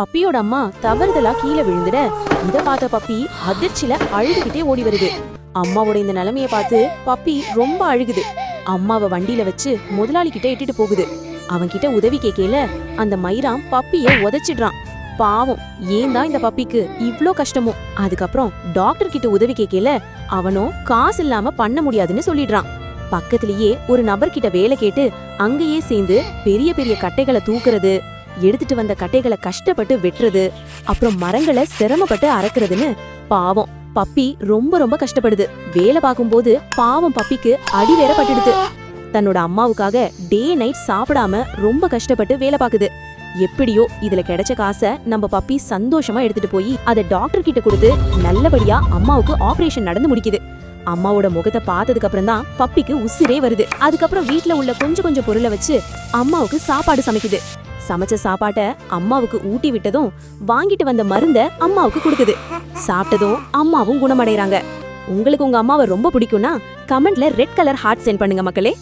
பப்பியோட அம்மா தவறுதலா கீழே விழுந்துட இத பார்த்த பப்பி அதிர்ச்சியில அழுதுகிட்டே ஓடி வருது. அம்மாவோட இந்த நிலைமைய பார்த்து பப்பி ரொம்ப அழுகுது. அம்மாவை வண்டியில வச்சு முதலாளி கிட்ட இட்டுட்டு போகுது. அவன் கிட்ட உதவி கேட்கல அந்த மயிராம் பப்பிய உதைச்சிடுறான். பாவம் ஏன் தான் இந்த பப்பிக்கு இவ்ளோ கஷ்டமோ? அதுக்கப்புறம் டாக்டர் கிட்ட உதவி கேட்கல அவனோ காசு இல்லாம பண்ண முடியாதுன்னு சொல்லிடுறான். பக்கத்திலேயே ஒரு நபர்கிட்ட வேலை கேட்டு அங்கேயே சேர்ந்து பெரிய பெரிய கட்டைகளை தூக்குறது எடுத்துட்டு வந்த கட்டைகளை கஷ்டப்பட்டு வெட்டுறது அப்புறம் மரங்களை சிரமப்பட்டு அறக்குறதுன்னு பாவம். பப்பி ரொம்ப ரொம்ப கஷ்டப்படுது. வேலை பார்க்கும்போது பாவம் பப்பிக்கு அடி வேற பட்டுடுது. தன்னோட அம்மாவுக்காக டே நைட் சாப்பிடாம ரொம்ப கஷ்டப்பட்டு வேலை பார்க்குது. எப்படியோ இதுல கிடைச்ச காசை நம்ம பப்பி சந்தோஷமா எடுத்துட்டு போய் அதை டாக்டர் கிட்ட கொடுத்து நல்லபடியா அம்மாவுக்கு ஆபரேஷன் நடந்து முடிக்குது. அம்மாவோட முகத்தை பார்த்ததுக்கு அப்புறம் தான் பப்பிக்கு உசிரே வருது. அதுக்கப்புறம் வீட்ல உள்ள கொஞ்சம் கொஞ்சம் பொருளை வச்சு அம்மாவுக்கு சாப்பாடு சமைக்குது. சமைச்ச சாப்பாட்டை அம்மாவுக்கு ஊட்டி விட்டதும் வாங்கிட்டு வந்த மருந்த அம்மாவுக்கு கொடுக்குது. சாப்பிட்டதும் அம்மாவும் குணமடைறாங்க. உங்களுக்கு உங்க அம்மாவை ரொம்ப பிடிக்கும்னா கமெண்ட்ல ரெட் கலர் ஹார்ட் சென்ட் பண்ணுங்க மக்களே.